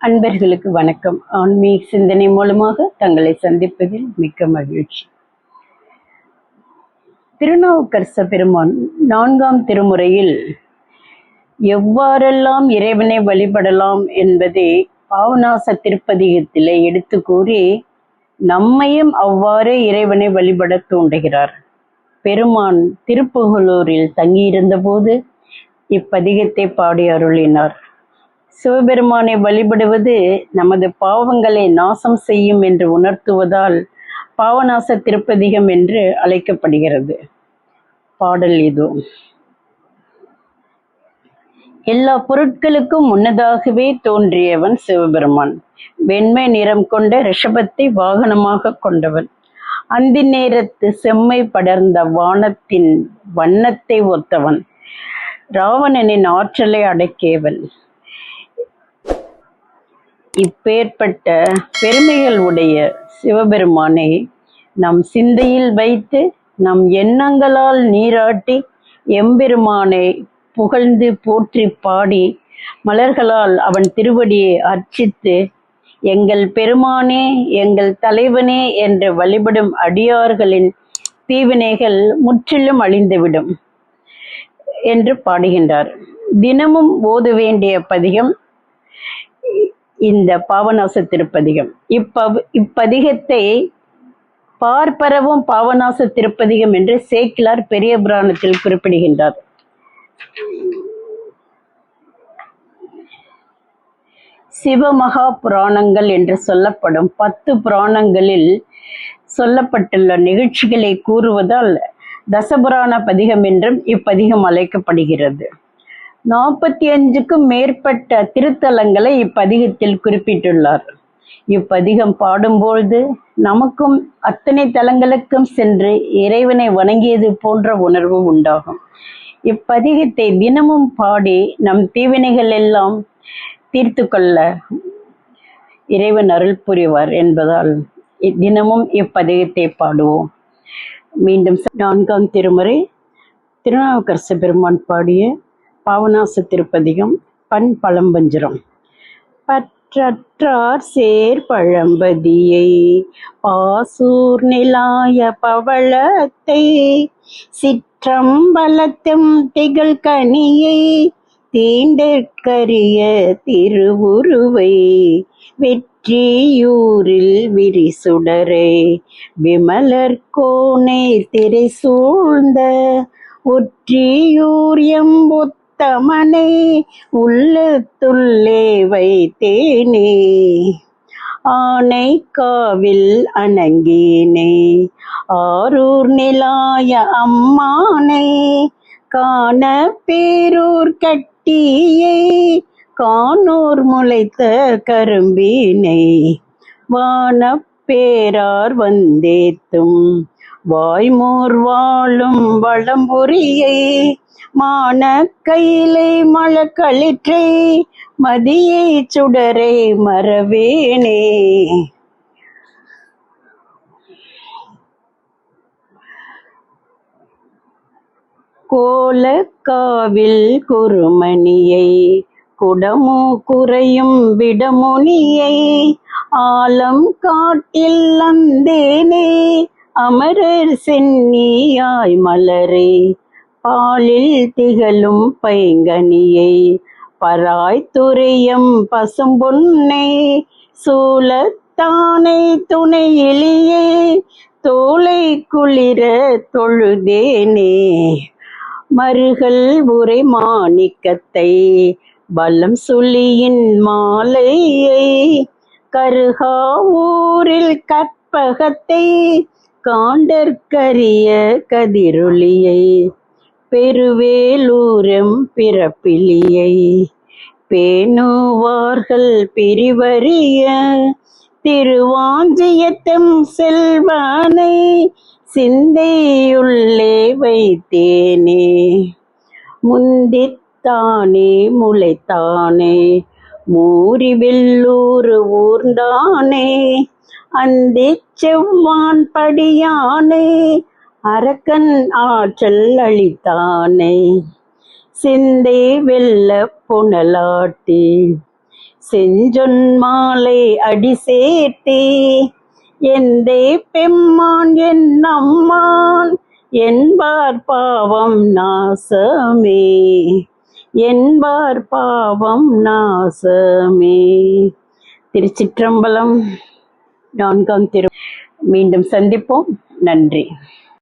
அன்பர்களுக்கு வணக்கம். ஆன்மீக சிந்தனை மூலமாக தங்களை சந்திப்பதில் மிக்க மகிழ்ச்சி. திருநாவுக்கரச பெருமான் நான்காம் திருமுறையில் எவ்வாறெல்லாம் இறைவனை வழிபடலாம் என்பதை பாவநாச திருப்பதிகத்திலே எடுத்து கூறி நம்மையும் அவ்வாறே இறைவனை வழிபட தூண்டுகிறார். பெருமான் திருப்புகலூரில் தங்கியிருந்த போது இப்பதிகத்தை பாடி அருளினார். சிவபெருமானை வழிபடுவது நமது பாவங்களை நாசம் செய்யும் என்று உணர்த்துவதால் பாவநாச திருப்பதிகம் என்று அழைக்கப்படுகிறது. பாடல் இது. எல்லா பொருட்களுக்கும் முன்னதாகவே தோன்றியவன் சிவபெருமான். வெண்மை நிறம் கொண்ட ரிஷபத்தை வாகனமாக கொண்டவன். அந்தி நேரத்து செம்மை படர்ந்த வானத்தின் வண்ணத்தை ஒத்தவன். ராவணனின் ஆற்றலை அடக்கியவன். இப்பேற்பட்ட பெருமைகள் உடைய சிவபெருமானை நம் சிந்தையில் வைத்து நம் எண்ணங்களால் நீராட்டி எம்பெருமானை புகழ்ந்து போற்றி பாடி மலர்களால் அவன் திருவடியை அர்ச்சித்து எங்கள் பெருமானே எங்கள் தலைவனே என்று வழிபடும் அடியார்களின் தீவினைகள் முற்றிலும் அழிந்துவிடும் என்று பாடுகின்றார். தினமும் ஓத வேண்டிய பதிகம் இந்த பாவநாச திருப்பதிகம் இப்ப இப்பதிகத்தை பார்ப்பரவும் பாவநாச திருப்பதிகம் என்று சேக்கிலார் பெரிய புராணத்தில் குறிப்பிடுகின்றார். சிவமகா புராணங்கள் என்று சொல்லப்படும் பத்து புராணங்களில் சொல்லப்பட்டுள்ள நிகழ்ச்சிகளை கூறுவதால் தசபுராண பதிகம் என்றும் இப்பதிகம் அழைக்கப்படுகிறது. நாற்பத்தி அஞ்சுக்கும் மேற்பட்ட திருத்தலங்களை இப்பதிகத்தில் குறிப்பிட்டுள்ளார். இப்பதிகம் பாடும்பொழுது நமக்கும் அத்தனை தலங்களுக்கும் சென்று இறைவனை வணங்கியது போன்ற உணர்வு உண்டாகும். இப்பதிகத்தை தினமும் பாடி நம் தீவினைகள் எல்லாம் தீர்த்து கொள்ள இறைவன் அருள் புரிவார் என்பதால் தினமும் இப்பதிகத்தை பாடுவோம். மீண்டும் நான்காம் திருமுறை திருநாவுக்கரசு பெருமான் பாடிய பாவனாச திருப்பதிகம் பண் பழம்பஞ்சிரம். பற்றற்றார் சேர் பழம்பதியை பாசூர் நிலாய பவளத்தை சிற்றம்பலத்தும் திகழ் கனியை தீண்டற்கரிய திருவுருவை வெற்றியூரில் விரிசுடரை விமலர் கோனை திரை சூழ்ந்த ஒற்றியூர் எம்புத்தமனை உள்ளத்துள்ளே வைத்தேனே. ஆனை காவில் அணங்கினே. ஆரூர் நிலாய அம்மானை காண பேரூர் கட்டியை. காணோர் முளைத்த கரும்பினை வானப்பேரார் வந்தேத்தும் வாய்மோர் வாழும் வளம்புரியை மான கையிலை மழக்களிற்றை மதியை சுடரை மறவேனே. கோலக்காவில் குருமணியை குடமோ குறையும் விடமுனியை ஆலம் காட்டில் அந்தேனே அமரர் சென்னியாய் மலரே பாலில் திகழும் பைங்கனியை பராய்த்துறையும் துறையம் பசும்பொன்னை சூலத்தானை துணையிலியே தோலை குளிர தொழுதேனே. மருகள் உரை மாணிக்கத்தை பலம் சுழியின் மாலையை கருகா ஊரில் கற்பகத்தை காண்டற்கரிய கதிரொளியை பெருவேலூரம் பிறப்பிலியை பேணுவார்கள் பிரிவறிய திருவாஞ்சியத்தம் செல்வானை சிந்தையுள்ளே வைத்தேனே. முந்தித்தானே முளைத்தானே மூரி வெள்ளூர் ஊர்ந்தானே அந்தி செவ்வான் படியானே அரக்கன் ஆற்றல் அளித்தானே. சிந்தை வெல்ல புனலாட்டி செஞ்சொன் மாலை அடி சேர்த்தே எந்தே பெம்மான் என் அம்மான் என்பார் பாவம் நாசமே. என்பார் பாவம் நாசமே. திருச்சிற்றம்பலம் நான்காம் திரு மீண்டும் சந்திப்போம். நன்றி.